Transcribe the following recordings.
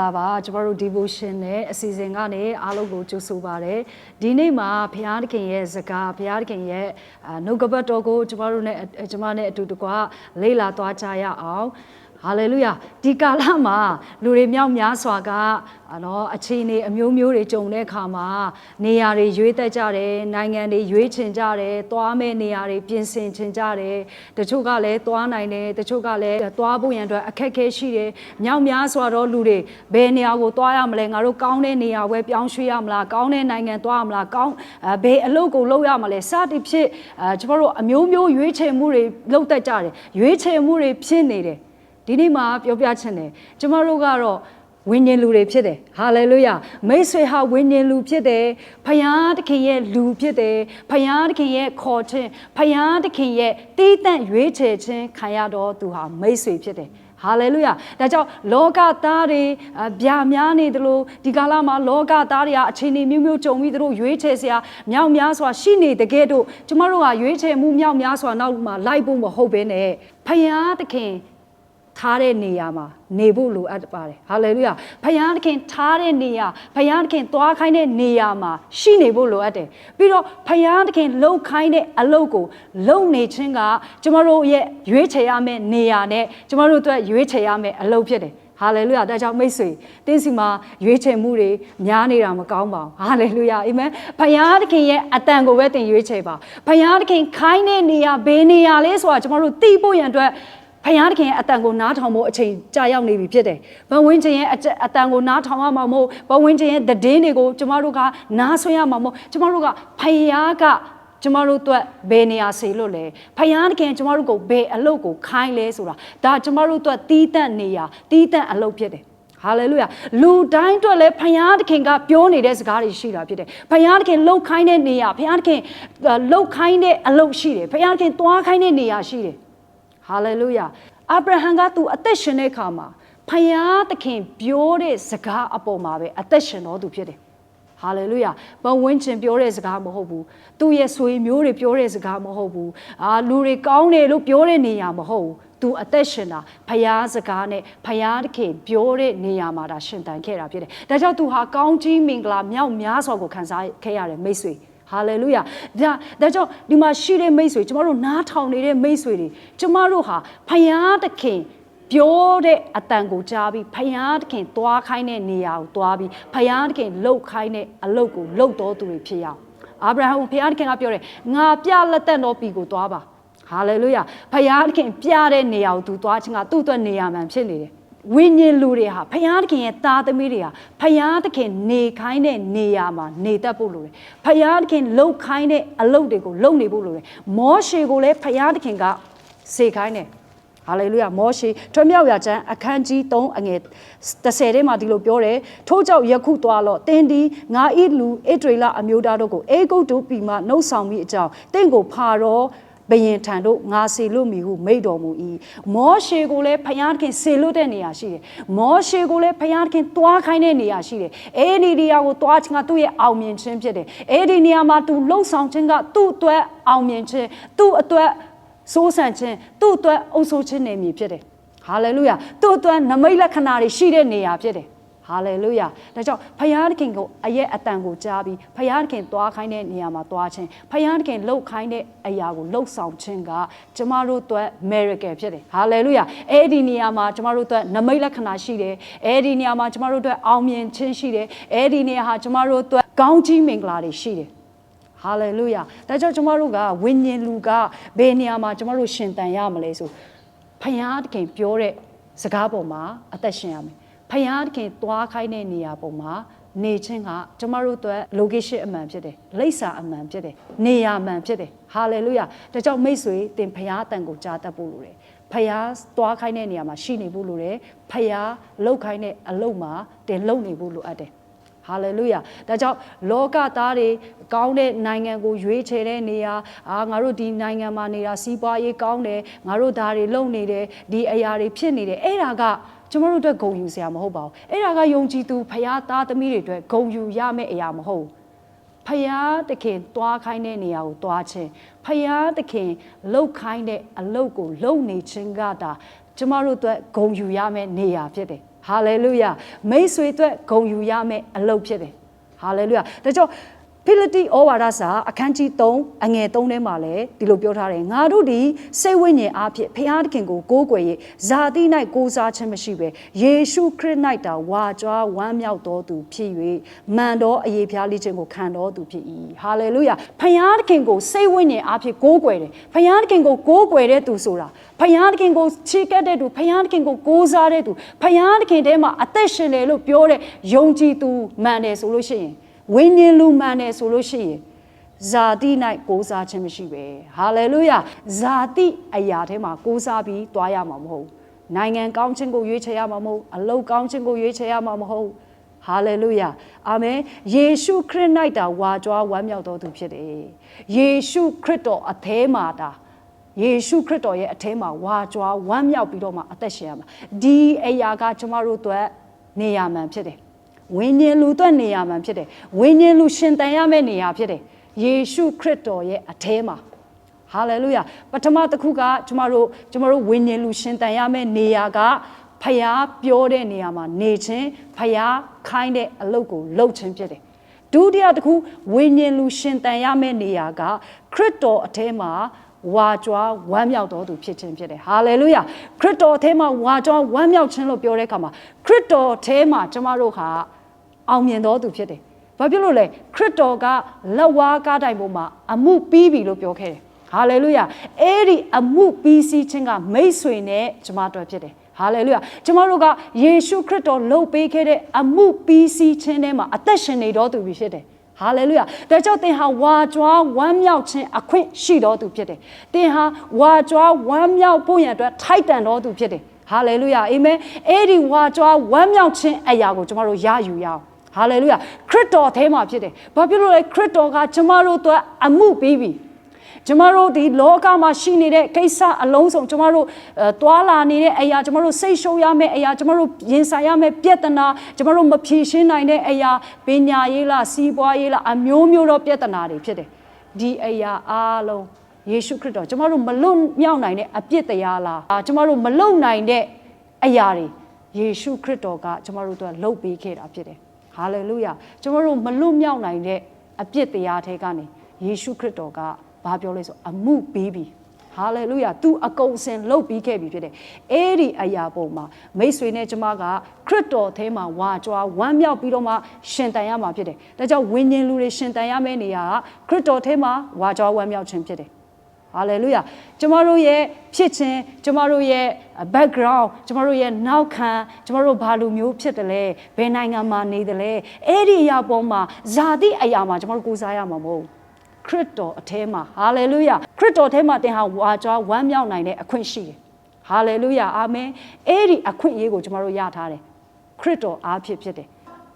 လာပါကျမတို့ devotion နဲ့အစီအစဉ်ကနေအားလုံးကိုကြိုဆိုပါရစေဒီနေ့မှာဘုရားသခင်ရဲ့စကားဘုရားသခင်ရဲ့အာနှုတ်ကပတ်တော်ကိုကျမတို့နဲ့ကျမနဲ့အတူတကွလေ့လာသွားကြရအောင် ဟာလေလုယာဒီကာလမှာလူတွေမြောက်များစွာကနော်အခြေအနေအမျိုးမျိုးတွေကြုံတဲ့အခါမှာနေရာတွေရွေးတက်ကြတယ်နိုင်ငံတွေရွေးချင်ကြတယ်သွားမဲ့နေရာတွေပြင်ဆင်ချင်ကြတယ်တချို့ကလည်းသွားနိုင်တယ်တချို့ကလည်းသွားဖို့ရန်အတွက်အခက်အခဲရှိတယ်မြောက်များစွာတော့လူတွေဘယ်နေရာကိုသွားရမလဲငါတို့ကောင်းတဲ့နေရာပဲပြောင်းရွှေ့ရမလားကောင်းတဲ့နိုင်ငံသွားရမလားကောင်းအဲဘယ်အလုပ်ကိုလုပ်ရမလဲစသည်ဖြင့်အဲကျွန်တော်တို့အမျိုးမျိုးရွေးချယ်မှုတွေလုပ်တတ်ကြတယ်ရွေးချယ်မှုတွေဖြစ်နေတယ် ဒီနေ့မှာပြောပြချင်တယ်ကျမတို့ကတော့ဝိညာဉ်လူတွေဖြစ်တယ်ဟာလေလုယာမိတ်ဆွေဟာဝိညာဉ်လူဖြစ်တယ်ဖယားသခင်ရဲ့လူဖြစ်တယ်ဖယားသခင်ရဲ့ခေါ်ခြင်းဖယားသခင်ရဲ့တီးတန့်ရွေးချယ်ခြင်းခံရတော့သူဟာမိတ်ဆွေဖြစ်တယ်ဟာလေလုယာဒါကြောင့်လောကသားတွေအဗျာများနေသလိုဒီကာလမှာလောကသားတွေကအချိန်မျိုးမျိုးကြုံပြီးသူတို့ရွေးချယ်စရာမြောက်များစွာရှိနေတကယ်တော့ကျမတို့ကရွေးချယ်မှုမြောက်များစွာနောက်မှာလိုက်ဖို့မဟုတ်ဘဲနဲ့ဖယားသခင် ထားတဲ့နေရာမှာနေဖို့လိုအပ်ပါတယ်ဟာလေလုယာဖယားသခင်ထားတဲ့နေရာဖယားသခင်သွားခိုင်းတဲ့နေရာမှာရှိနေဖို့လိုအပ်တယ်ပြီးတော့ဖယားသခင်လှုပ်ခိုင်းတဲ့အလုပ်ကိုလုပ်နေခြင်းကကျမတို့ရဲ့ရွေးချယ်ရမယ့်နေရာနဲ့ကျမတို့အတွက်ရွေးချယ်ရမယ့်အလုပ်ဖြစ်တယ်ဟာလေလုယာဒါကြောင့်မိတ်ဆွေတင်းစီမှာရွေးချယ်မှုတွေများနေတာမကောင်းပါဘူးဟာလေလုယာအာမင်ဖယားသခင်ရဲ့အတန်ကိုပဲတင်ရွေးချယ်ပါဖယားသခင်ခိုင်းတဲ့နေရာဘယ်နေရာလဲဆိုတာကျမတို့သိဖို့ရန်အတွက် ဖယားတခင်ရဲ့အတန်ကိုနားထောင်ဖို့အချိန်ကြာရောက်နေပြီဖြစ်တယ်။ဘဝင်းချင်းရဲ့အအတန်ကိုနားထောင်ရမှာမဟုတ်ဘဝင်းချင်းရဲ့တည်င်းတွေကိုကျမတို့ကနားဆွရမှာမဟုတ်ကျမတို့ကဖယားကကျမတို့အတွက်ဘယ်နေရာစေလို့လဲဖယားတခင်ကျမတို့ကိုဘယ်အလုပ်ကိုခိုင်းလဲဆိုတာဒါကျမတို့အတွက်တီးတန့်နေရာတီးတန့်အလုပ်ဖြစ်တယ်။ဟာလေလုယာလူတိုင်းအတွက်လည်းဖယားသခင်ကပြောနေတဲ့စကားတွေရှိတာဖြစ်တယ်ဖယားသခင်လှုပ်ခိုင်းတဲ့နေရာဖယားသခင်လှုပ်ခိုင်းတဲ့အလုပ်ရှိတယ်ဖယားသခင်သွားခိုင်းတဲ့နေရာရှိတယ် ဟာလေလုယာအာဗြဟံကသူအသက်ရှင်တဲ့အခါမှာဖယားသခင်ပြောတဲ့စကားအပေါ်မှာပဲအသက်ရှင်တော်သူဖြစ်တယ်ဟာလေလုယာဘဝင်းချင်ပြောတဲ့စကားမဟုတ်ဘူးသူ့ရဲ့ဆွေမျိုးတွေပြောတဲ့စကားမဟုတ်ဘူးအာလူတွေကောင်းတယ်လို့ပြောတဲ့နေရာမဟုတ်ဘူးသူအသက်ရှင်တာဖယားစကားနဲ့ဖယားသခင်ပြောတဲ့နေရာမှာဒါရှင်တန်ခဲ့တာဖြစ်တယ်ဒါကြောင့်သူဟာကောင်းကြီးမင်္ဂလာမြောက်များစွာကိုခံစားခဲ့ရတယ်မိတ်ဆွေ ဟာလေလုယာဒါဒါကြောင့်ဒီမှာရှိတဲ့မိတ်ဆွေကျမတို့နားထောင်နေတဲ့မိတ်ဆွေတွေကျမတို့ဟာဖယားသခင်ပြောတဲ့အတန်ကိုကြားပြီးဖယားသခင်သွားခိုင်းတဲ့နေရာကိုသွားပြီးဖယားသခင်လှုပ်ခိုင်းတဲ့အလုပ်ကိုလှုပ်တော်သူတွေဖြစ်ရအောင်အာဗြဟံဖယားသခင်ကပြောတယ်ငါပြလက်သက်တော်ပြီကိုသွားပါဟာလေလုယာဖယားသခင်ပြတဲ့နေရာကိုသူသွားခြင်းကသူ့အတွက်နေရာမှန်ဖြစ်နေတယ် ဝိညာဉ်လူတွေဟာဖယားသခင်ရဲ့သားသမီးတွေဟာဖယားသခင်နေခိုင်းတဲ့နေရာမှာနေတတ်ဖို့လိုတယ်ဖယားသခင်လှုပ်ခိုင်းတဲ့အလုပ်တွေကိုလုပ်နေဖို့လိုတယ်မောရှေကိုလည်းဖယားသခင်ကစေခိုင်းတယ်ဟာလေလုယာမောရှေထွမြောက်ရာကျမ်းအခန်းကြီး3အငယ်30ထဲမှာဒီလိုပြောတယ်ထို့ကြောင့်ယခုသွားလော့တင်းဒီငါဤလူဣဒရေလအမျိုးသားတို့ကိုအေဂုတ်တုပြီမှနှုတ်ဆောင်မိအကြောင်းတင့်ကိုဖာတော့ ဘယင်ထံတို့ငါစေလို့မီဟုမိတ်တော်မူ၏မောရှေကိုလည်းဖယားသခင်စေလို့တဲ့နေရာရှိတယ်မောရှေကိုလည်းဖယားသခင်တွားခိုင်းတဲ့နေရာရှိတယ်အဲ့ဒီနေရာကိုတွားခြင်းကသူ့ရဲ့အောင်မြင်ခြင်းဖြစ်တယ်အဲ့ဒီနေရာမှာသူလှုပ်ဆောင်ခြင်းကသူ့အတွက်အောင်မြင်ခြင်းသူ့အတွက်စိုးစံခြင်းသူ့အတွက်အုပ်ဆိုးခြင်းနေမည်ဖြစ်တယ်ဟာလေလုယာသူ့အတွက်နမိတ်လက္ခဏာတွေရှိတဲ့နေရာဖြစ်တယ် ဟာလေလုယာဒါကြောင့်ဖယားသခင်ကိုအရဲ့အတန်ကိုကြားပြီးဖယားသခင်သွားခိုင်းတဲ့နေရာမှာသွားခြင်းဖယားသခင်လှုပ်ခိုင်းတဲ့အရာကိုလှုပ်ဆောင်ခြင်းကကျမတို့အတွက် miracle ဖြစ်တယ်ဟာလေလုယာအဲ့ဒီနေရာမှာကျမတို့အတွက်နမိတ်လက္ခဏာရှိတယ်အဲ့ဒီနေရာမှာကျမတို့အတွက်အောင်မြင်ခြင်းရှိတယ်အဲ့ဒီနေရာဟာကျမတို့အတွက်ကောင်းကြီးမင်္ဂလာတွေရှိတယ်ဟာလေလုယာဒါကြောင့်ကျမတို့ကဝိညာဉ်လူကဘယ်နေရာမှာကျမတို့ရှင်တန်ရမလဲဆိုဖယားတခင်ပြောတဲ့စကားပေါ်မှာအသက်ရှင်ရမယ် ဖယားတခင်သွားခိုင်းတဲ့နေရာပေါ်မှာနေခြင်းကကျမတို့အတွက် location အမှန်ဖြစ်တယ်လိပ်စာအမှန်ဖြစ်တယ်နေရာအမှန်ဖြစ်တယ်ဟာလေလုယာဒါကြောင့်မိတ်ဆွေတင်ဖယားအတန်ကိုကြားတတ်ဖို့လိုတယ်ဖယားသွားခိုင်းတဲ့နေရာမှာရှိနေဖို့လိုတယ်ဖယားလှုပ်ခိုင်းတဲ့အလုပ်မှာတင်လှုပ်နေဖို့လိုအပ်တယ်ဟာလေလုယာဒါကြောင့်လောကသားတွေကောင်းတဲ့နိုင်ငံကိုရွေးချယ်တဲ့နေရာအာငါတို့ဒီနိုင်ငံမှာနေတာစီးပွားရေးကောင်းတယ်ငါတို့ဒါတွေလုပ်နေတယ်ဒီအရာတွေဖြစ်နေတယ်အဲ့ဒါက ကျွန်တော်တို့အတွက်ဂုဏ်ယူစရာမဟုတ်ပါဘူးအဲ့ဒါကယုံကြည်သူဖခင်သားသမီးတွေအတွက်ဂုဏ်ယူရမယ့်အရာမဟုတ်ဘူးဖယားသခင်တွားခိုင်းတဲ့နေရာကိုတွားခြင်းဖယားသခင်လှုပ်ခိုင်းတဲ့အလုပ်ကိုလုပ်နေခြင်းကဒါကျမတို့အတွက်ဂုံယူရမယ့်နေရာဖြစ်တယ်ဟဟာလေလုယာမိတ်ဆွေအတွက်ဂုဏ်ယူရမယ့်အလုပ်ဖြစ်တယ်ဟာလေလုယာဒါကြောင့် ဖိလိတိဩဝါဒစာအခန်းကြီး3အငယ်3ထဲမှာလည်းဒီလိုပြောထားတယ်ငါတို့ဒီစိတ်ဝိညာဉ်အားဖြင့်ဖခင်သခင်ကိုကိုးကွယ်၍ဇာတိ၌ကိုးစားခြင်းမရှိဘဲယေရှုခရစ်၌တာဝါကြွားဝမ်းမြောက်တော်သူဖြစ်၍မှန်တော်အရေးဖျားလိခြင်းကိုခံတော်သူဖြစ်၏ဟာလေလုယာဖခင်သခင်ကိုစိတ်ဝိညာဉ်အားဖြင့်ကိုးကွယ်တယ်ဖခင်သခင်ကိုကိုးကွယ်တဲ့သူဆိုတာဖခင်သခင်ကိုချီးကပ်တဲ့သူဖခင်သခင်ကိုကိုးစားတဲ့သူဖခင်သခင်ထဲမှာအသက်ရှင်တယ်လို့ပြောတဲ့ယုံကြည်သူမှန်တယ်ဆိုလို့ရှိရင် ဝိညာဉ်လူမှန်တယ်ဆိုလို့ရှိရင်ဇာတိ၌ကိုးစားခြင်းမရှိပဲဟာလေလုယာဇာတိအရာထဲမှာကိုးစားပြီးတွားရမှာမဟုတ်နိုင်ငံကောင်းခြင်းကိုရွေးချယ်ရမှာမဟုတ်အလုတ်ကောင်းခြင်းကိုရွေးချယ်ရမှာမဟုတ်ဟာလေလုယာအာမင်ယေရှုခရစ်၌တာဝါကြွားဝမ်းမြောက်တော်သူဖြစ်တယ်ယေရှုခရစ်တော်အသေးမှာတာယေရှုခရစ်တော်ရဲ့အထဲမှာဝါကြွားဝမ်းမြောက်ပြီးတော့မှအသက်ရှင်ရမှာဒီအရာကကျမတို့အတွက်နေရာမှန်ဖြစ်တယ် ဝိညာဉ်လူအတွက်နေရာမှန်ဖြစ်တယ်ဝိညာဉ်လူရှင်တန်ရမယ့်နေရာဖြစ်တယ်ယေရှုခရစ်တော်ရဲ့အထဲမှာဟာလေလုယာပထမတစ်ခုကကျမတို့ကျမတို့ဝိညာဉ်လူရှင်တန်ရမယ့်နေရာကဖျားပြောတဲ့နေရာမှာနေခြင်းဖျားခိုင်းတဲ့အလုပ်ကိုလုပ်ခြင်းဖြစ်တယ်ဒုတိယတစ်ခုဝိညာဉ်လူရှင်တန်ရမယ့်နေရာကခရစ်တော်အထဲမှာဝါကြွားဝမ်းမြောက်တော်သူဖြစ်ခြင်းဖြစ်တယ်ဟာလေလုယာခရစ်တော်အထဲမှာဝါကြွားဝမ်းမြောက်ခြင်းလို့ပြောတဲ့အခါမှာခရစ်တော်အထဲမှာကျမတို့ဟာ အောင်မြင်တော်သူဖြစ်တယ်။ဘာဖြစ်လို့လဲခရစ်တော်ကလက်ဝါးကားတိုင်ပေါ်မှာအမှုပြီးပြီလို့ပြောခဲ့တယ်။ဟာလေလုယာအဲ့ဒီအမှုပြီးစီးခြင်းကမိတ်ဆွေနဲ့ကျမတို့ဖြစ်တယ်။ဟာလေလုယာကျမတို့ကယေရှုခရစ်တော်လှုပ်ပေးခဲ့တဲ့အမှုပြီးစီးခြင်းထဲမှာအသက်ရှင်နေတော်သူဖြစ်တယ်။ဟာလေလုယာဒါကြောင့်သင်ဟာဝါကြွားဝမ်းမြောက်ခြင်းအခွင့်ရှိတော်သူဖြစ်တယ်။သင်ဟာဝါကြွားဝမ်းမြောက်ဖို့ရန်အတွက်ထိုက်တန်တော်သူဖြစ်တယ်။ဟာလေလုယာအာမင်အဲ့ဒီဝါကြွားဝမ်းမြောက်ခြင်းအရာကိုကျမတို့ရယူရအောင် ဟာလေလုယာခရစ်တော်အဲမှာဖြစ်တယ်ဘာဖြစ်လို့လဲခရစ်တော်ကကျမတို့အတွက်အမှုပေးပြီကျမတို့ဒီလောကမှာရှိနေတဲ့ကိစ္စအလုံးစုံကျမတို့တွာလာနေတဲ့အရာကျမတို့စိတ်ရှုံးရမယ့်အရာကျမတို့ရင်ဆိုင်ရမယ့်ပြဿနာကျမတို့မဖြေရှင်းနိုင်တဲ့အရာပညာရေးလားစီးပွားရေးလားအမျိုးမျိုးသောပြဿနာတွေဖြစ်တယ်ဒီအရာအားလုံးယေရှုခရစ်တော်ကျမတို့မလွတ်မြောက်နိုင်တဲ့အပြစ်တရားလားကျမတို့မလုံနိုင်တဲ့အရာတွေယေရှုခရစ်တော်ကကျမတို့အတွက်လှုပ်ပေးခဲ့တာဖြစ်တယ် ဟာလေလုယာကျွန်တော်တို့မလွတ်မြောက်နိုင်တဲ့အပြစ်တရားထဲကနေယေရှုခရစ်တော်ကဘာပြောလဲဆိုအမှုပေးပြီဟာလေလုယာသူအကုန်စင်လှုပ်ပြီးခဲ့ပြီဖြစ်တယ်အဲ့ဒီအရာပုံမှာမိတ်ဆွေနဲ့ကျမကခရစ်တော်ထဲမှာဝါကြွားဝမ်းမြောက်ပြီးတော့မှရှင်တန်ရမှာဖြစ်တယ်ဒါကြောင့်ဝိညာဉ်လူတွေရှင်တန်ရမယ့်နေရာကခရစ်တော်ထဲမှာဝါကြွားဝမ်းမြောက်ခြင်းဖြစ်တယ် ဟာလေလုယာကျမတို့ရဲ့ဖြစ်ခြင်းကျမတို့ရဲ့ background ကျမတို့ရဲ့နောက်ခံကျမတို့ဘာလိုမျိုးဖြစ်တယ်လဲဘယ်နိုင်ငံမှာနေတယ်လဲအဲ့ဒီအရာပေါ်မှာဇာတိအရာမှာကျမတို့ကိုးစားရမှာမဟုတ်ခရစ်တော်အထဲမှာဟာလေလုယာခရစ်တော်ထဲမှာသင်ဟာဝါကြွားဝမ်းမြောက်နိုင်တဲ့အခွင့်ရှိတယ်ဟာလေလုယာအာမင်အဲ့ဒီအခွင့်အရေးကိုကျမတို့ရထားတယ်ခရစ်တော်အားဖြစ်ဖြစ်တယ်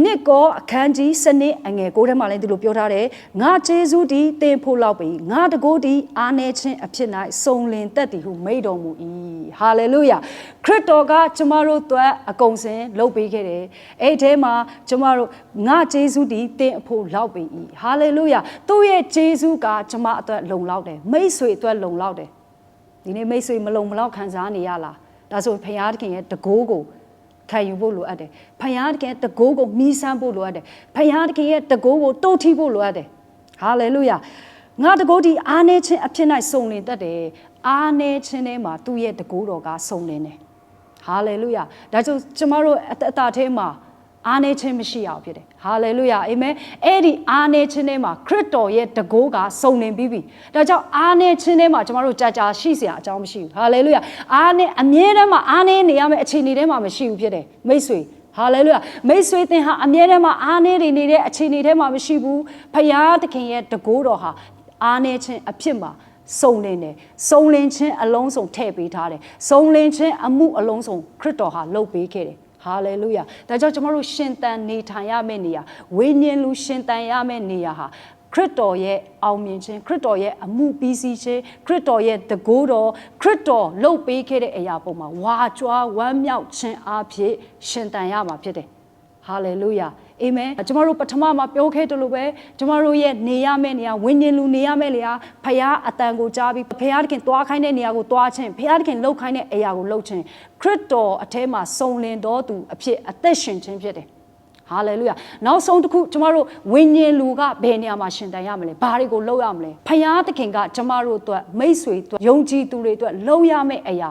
နှစ်ကောအခန်းကြီးစနစ်အငယ်ကိုထဲမှာလည်းဒီလိုပြောထားတယ်ငါဂျေဇုဒီတင်ဖို့လောက်ပြီငါတကိုးဒီအာနေခြင်းအဖြစ်၌စုံလင်တက်သည်ဟုမိန့်တော်မူ၏ဟာလေလုယာခရစ်တော်ကကျမတို့အတွက်အကုန်စင်လုပ်ပေးခဲ့တယ်အဲ့ဒီမှာကျမတို့ငါဂျေဇုဒီတင်အဖို့လောက်ပြီဟာလေလုယာသူ့ရဲ့ဂျေဇုကကျမအတွက်လုံလောက်တယ်မိတ်ဆွေအတွက်လုံလောက်တယ်ဒီနေ့မိတ်ဆွေမလုံမလောက်ခံစားနေရလားဒါဆိုဖခင်သခင်ရဲ့တကိုးကို ခံယူဖို့လိုအပ်တယ်။ဖယားတကယ်တကိုးကိုမြည်ဆန်းဖို့လိုအပ်တယ်။ဖယားတကယ်ရဲ့တကိုးကိုတုတ်ထီဖို့လိုအပ်တယ်။ဟာလေလုယာ။ငါတကိုးဒီအားနေခြင်းအဖြစ်၌စုံလင်တတ်တယ်။အားနေခြင်းထဲမှာသူ့ရဲ့တကိုးတော်ကစုံလင်တယ်။ဟာလေလုယာ။ဒါကြောင့်ကျမတို့အတအတာထဲမှာ အားနေခြင်းမရှိအောင်ဖြစ်တယ်ဟာလေလုယာအာမင်အဲ့ဒီအားနေခြင်းထဲမှာခရစ်တော်ရဲ့တကိုးကစုံလင်ပြီးပြီဒါကြောင့်အားနေခြင်းထဲမှာကျမတို့ကြာကြာရှိစရာအကြောင်းမရှိဘူးဟာလေလုယာအားနေအမြဲတမ်းမှာအားနေနေရမယ့်အခြေအနေထဲမှာမရှိဘူးဖြစ်တယ်မိတ်ဆွေဟာလေလုယာမိတ်ဆွေသင်ဟာအမြဲတမ်းမှာအားနေနေနေတဲ့အခြေအနေထဲမှာမရှိဘူးဖယားသခင်ရဲ့တကိုးတော်ဟာအားနေခြင်းအဖြစ်မှာစုံလင်တယ်စုံလင်ခြင်းအလုံးစုံထည့်ပေးထားတယ်စုံလင်ခြင်းအမှုအလုံးစုံခရစ်တော်ဟာလုပ်ပေးခဲ့တယ် ဟာလေလုယာဒါကြောင့်ကျွန်တော်တို့ရှင်သန်နေထိုင်ရမယ့်နေရာဝိညာဉ်လူရှင်သန်ရမယ့်နေရာဟာခရစ်တော်ရဲ့အောင်မြင်ခြင်းခရစ်တော်ရဲ့အမှုပြီးစီးခြင်းခရစ်တော်ရဲ့တကိုးတော်ခရစ်တော်လှုပ်ပေးခဲ့တဲ့အရာပေါ်မှာဝါကြွားဝမ်းမြောက်ခြင်းအဖြစ်ရှင်သန်ရမှာဖြစ်တယ်ဟာလေလုယာ အာမင်ကျမတို့ပထမမှာပြောခဲ့တယ်လို့ပဲကျမတို့ရဲ့နေရမယ့်နေရာဝိညာဉ်လူနေရမယ့်နေရာဖခင်အတန်ကိုကြားပြီးဖခင်တခင်သွားခိုင်းတဲ့နေရာကိုသွားခြင်းဖခင်တခင်လှုပ်ခိုင်းတဲ့အရာကိုလှုပ်ခြင်းခရစ်တော်အထဲမှာစုံလင်တော်သူအဖြစ်အသက်ရှင်ခြင်းဖြစ်တယ်ဟာလေလုယာနောက်ဆုံးတစ်ခုကျမတို့ဝိညာဉ်လူကဘယ်နေရာမှာရှင်တန်ရမလဲဘာတွေကိုလုပ်ရမလဲဖယားသခင်ကကျမတို့အတွက်မိတ်ဆွေအတွက်ယုံကြည်သူတွေအတွက်လုပ်ရမယ့်အရာ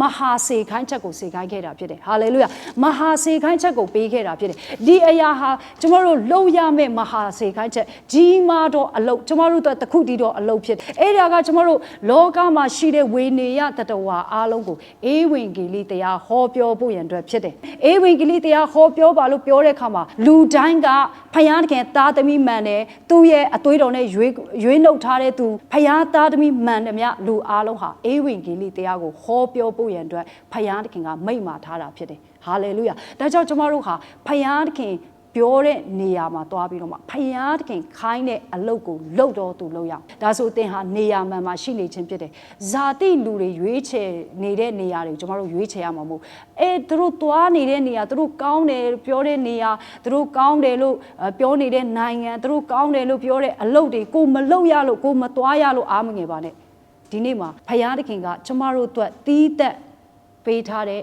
မဟာစေခိုင်းချက်ကိုစေခိုင်းခဲ့တာဖြစ်တယ်ဟာလေလုယာမဟာစေခိုင်းချက်ကိုပေးခဲ့တာဖြစ်တယ်ဒီအရာဟာကျမတို့လုပ်ရမယ့်မဟာစေခိုင်းချက်ကြီးမားတော့အလုပ်ကျမတို့အတွက်တစ်ခုတည်းတော့အလုပ်ဖြစ်တယ်အဲ့ဒါကကျမတို့လောကမှာရှိတဲ့ဝေနေယတတဝါအားလုံးကိုအေးဝင်ဂေလိတရားဟောပြောဖို့ရန်အတွက်ဖြစ်တယ်အေးဝင်ဂေလိတရားဟောပြောပါလို့ပြောတဲ့အခါမှာလူတိုင်းကဖယားတခင်သားသမီးမှန်တယ်သူ့ရဲ့အသွေးတော်နဲ့ရွေးရွေးနှုတ်ထားတဲ့သူဖယားသားသမီးမှန်တယ်မြလူအားလုံးဟာအေးဝင်ဂေလိတရားကိုဟောပြောဖို့ရန်အတွက်ဖယားတခင်ကမိန့်မာထားတာဖြစ်တယ်ဟာလေလုယာဒါကြောင့်ကျမတို့ဟာဖယားတခင်ပြောတဲ့နေရာမှာသွားပြီးတော့မှဖယားတခင်ခိုင်းတဲ့အလုပ်ကိုလုပ်တော့သူလုပ်ရအောင်ဒါဆိုသင်ဟာနေရာမှန်မှာရှိနေခြင်းဖြစ်တယ်ဇာတိလူတွေရွေးချယ်နေတဲ့နေရာတွေကိုကျမတို့ရွေးချယ်ရမှာမဟုတ်အဲသူတို့သွားနေတဲ့နေရာသူတို့ကောင်းတယ်ပြောတဲ့နေရာသူတို့ကောင်းတယ်လို့အဲပြောနေတဲ့နိုင်ငံသူတို့ကောင်းတယ်လို့ပြောတဲ့အလုပ်တွေကိုမလုပ်ရလို့ကိုမသွားရလို့အားမငယ်ပါနဲ့ ဒီနေ့မှာဖယားတခင်ကကျမတို့အတွက်တီးသက်ပေးထားတဲ့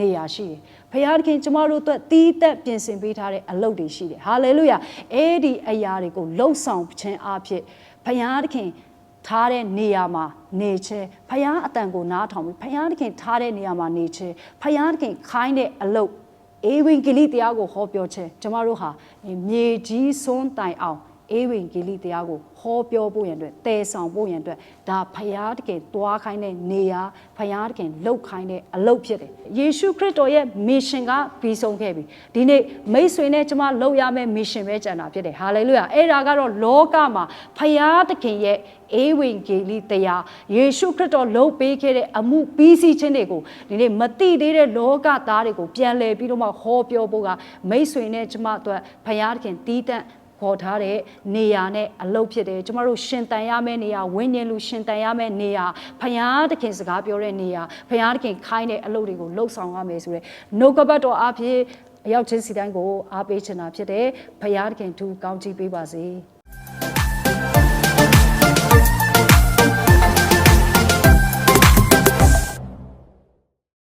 နေရာရှိတယ်။ဖခင်ကျမတို့အတွက်တီးသက်ပြင်ဆင်ပေးထားတဲ့အလုပ်တွေရှိတယ်။ဟာလေလုယာ။အဲ့ဒီအရာတွေကိုလှုပ်ဆောင်ခြင်းအဖြစ်ဖခင်ထားတဲ့နေရာမှာနေခြင်းဖခင်အတန်ကိုနားထောင်ပြီးဖခင်ထားတဲ့နေရာမှာနေခြင်းဖခင်ခိုင်းတဲ့အလုပ်အေဝံဂေလိတရားကိုဟောပြောခြင်းကျမတို့ဟာမြေကြီးစွန်းတိုင်အောင် အေဝံဂေလိတရားကိုဟောပြောဖို့ရန်အတွက်တည်ဆောင်ဖို့ရန်အတွက်ဒါဖယားတကယ်တွားခိုင်းတဲ့နေရာဖယားတကယ်လှုပ်ခိုင်းတဲ့အလုပ်ဖြစ်တယ်ယေရှုခရစ်တော်ရဲ့မစ်ရှင်ကပြီးဆုံးခဲ့ပြီဒီနေ့မိတ်ဆွေနဲ့ကျမလှုပ်ရမယ့်မစ်ရှင်ပဲကြံတာဖြစ်တယ်ဟာလေလုယာအဲ့ဒါကတော့လောကမှာဖယားတခင်ရဲ့အေဝံဂေလိတရားယေရှုခရစ်တော်လှုပ်ပေးခဲ့တဲ့အမှုပြီးစီးခြင်းတွေကိုဒီနေ့မတိသေးတဲ့လောကသားတွေကိုပြန်လည်ပြီးတော့မှဟောပြောဖို့ကမိတ်ဆွေနဲ့ကျမအတွက်ဖယားတခင်တီးတန့် ခေါ်ထားတဲ့နေရာနဲ့အလုပ်ဖြစ်တယ်ကျမတို့ရှင်တန်ရမယ့်နေရာဝိညာဉ်လူရှင်တန်ရမယ့်နေရာဖယားတခင်စကားပြောတဲ့နေရာဖယားတခင်ခိုင်းတဲ့အလုပ်တွေကိုလှုပ်ဆောင်ရမယ်ဆိုတဲ့နှုတ်ကပတ်တော်အဖြစ်အရောက်ချင်းစီတိုင်းကိုအားပေးချင်တာဖြစ်တယ်ဖယားတခင်သူကောင်းချီးပေးပါစေ။